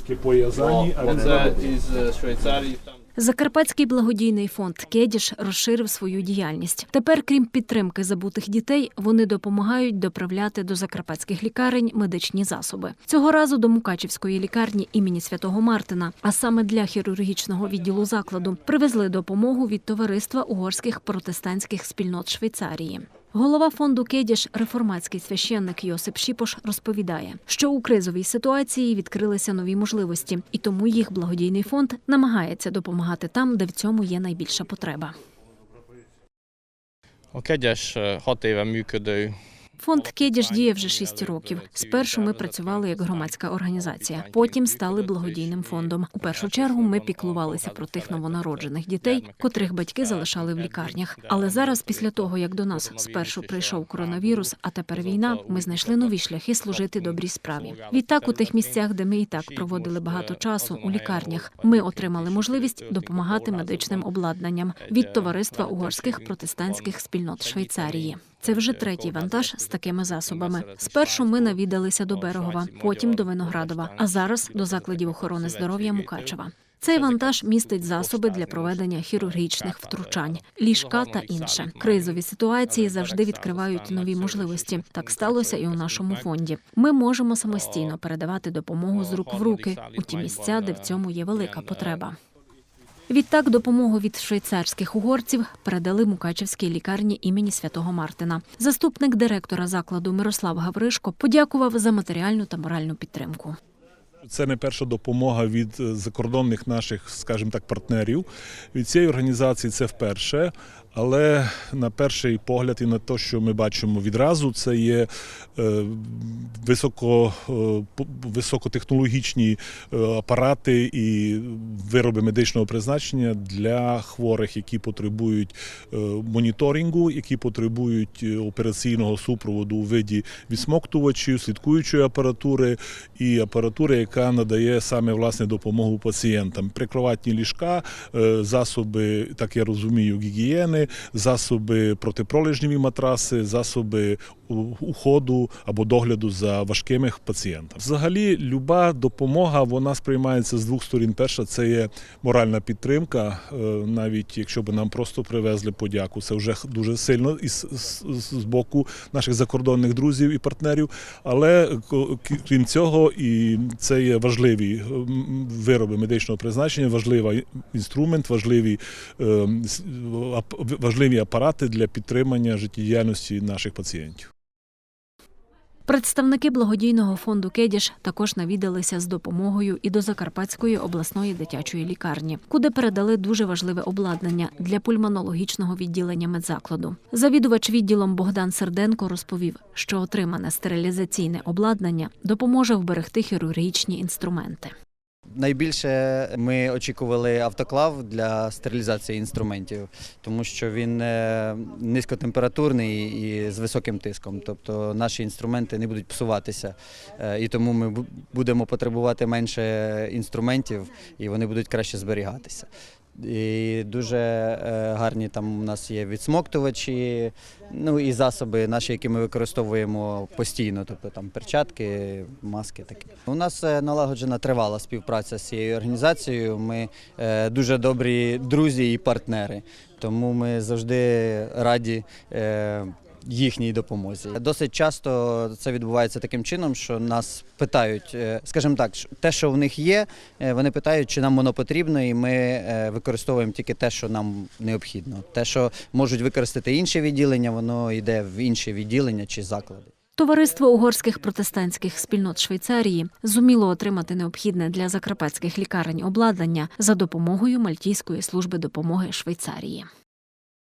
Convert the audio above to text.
Такі пов'язані, а Оце із е, Швейцарії. Там Закарпатський благодійний фонд Кедіш розширив свою діяльність. Тепер, крім підтримки забутих дітей, вони допомагають доправляти до закарпатських лікарень медичні засоби. Цього разу до Мукачівської лікарні імені святого Мартина, а саме для хірургічного відділу закладу, привезли допомогу від товариства угорських протестантських спільнот Швейцарії. Голова фонду Кедіш, реформатський священник Йосип Шіпош, розповідає, що у кризовій ситуації відкрилися нові можливості, і тому їх благодійний фонд намагається допомагати там, де в цьому є найбільша потреба. a kegyes eh, hat éve működő Фонд Кедіш діє вже шість років. Спершу ми працювали як громадська організація, потім стали благодійним фондом. У першу чергу ми піклувалися про тих новонароджених дітей, котрих батьки залишали в лікарнях. Але зараз, після того як до нас спершу прийшов коронавірус, а тепер війна, ми знайшли нові шляхи служити добрій справі. Відтак, у тих місцях, де ми і так проводили багато часу у лікарнях, ми отримали можливість допомагати медичним обладнанням від товариства угорських протестантських спільнот Швейцарії. Це вже третій вантаж з такими засобами. Спершу ми навідалися до Берегова, потім до Виноградова, а зараз до закладів охорони здоров'я Мукачева. Цей вантаж містить засоби для проведення хірургічних втручань, ліжка та інше. Кризові ситуації завжди відкривають нові можливості. Так сталося і у нашому фонді. Ми можемо самостійно передавати допомогу з рук в руки у ті місця, де в цьому є велика потреба. Відтак допомогу від швейцарських угорців передали Мукачевській лікарні імені святого Мартина. Заступник директора закладу Мирослав Гавришко подякував за матеріальну та моральну підтримку. Це не перша допомога від закордонних наших, скажімо так, партнерів. Від цієї організації це вперше. Але на перший погляд і на те, що ми бачимо відразу, це є е, високо, е, високотехнологічні е, апарати і вироби медичного призначення для хворих, які потребують моніторингу, які потребують операційного супроводу у виді відсмоктувачів, слідкуючої апаратури і апаратури, яка надає саме власне допомогу пацієнтам. Прикроватні ліжка, засоби, так я розумію, гігієни, засоби протипролежневі матраси, засоби уходу або догляду за важкими пацієнтами. Взагалі, люба допомога вона сприймається з двох сторін. Перша це є моральна підтримка, е, навіть якщо б нам просто привезли подяку, це вже дуже сильно із з, боку наших закордонних друзів і партнерів. Але крім цього, і це є важливі е, вироби медичного призначення, важливий інструмент, важливі, е, ап- важливі апарати для підтримання життєдіяльності наших пацієнтів. Представники благодійного фонду Кедіш також навідалися з допомогою і до Закарпатської обласної дитячої лікарні, куди передали дуже важливе обладнання для пульмонологічного відділення медзакладу. Завідувач відділом Богдан Серденко розповів, що отримане стерилізаційне обладнання допоможе вберегти хірургічні інструменти. Найбільше ми очікували автоклав для стерилізації інструментів, тому що він е, низькотемпературний і з високим тиском. Тобто наші інструменти не будуть псуватися. Е, І тому ми будемо потребувати менше інструментів і вони будуть краще зберігатися. І дуже е, гарні там у нас є відсмоктувачі, ну і засоби наші, які ми використовуємо постійно, тобто там перчатки, маски такі. У нас е, налагоджена тривала співпраця з цією організацією. Ми е, дуже добрі друзі і партнери, тому ми завжди раді. Їхній допомозі досить часто це відбувається таким чином, що нас питають, е, скажімо так, те, що в них є, е, вони питають, чи нам воно потрібно, і ми е, використовуємо тільки те, що нам необхідно. Те, що можуть використати інші відділення, воно йде в інші відділення чи заклади. Товариство угорських протестантських спільнот Швейцарії зуміло отримати необхідне для закарпатських лікарень обладнання за допомогою Мальтійської служби допомоги Швейцарії.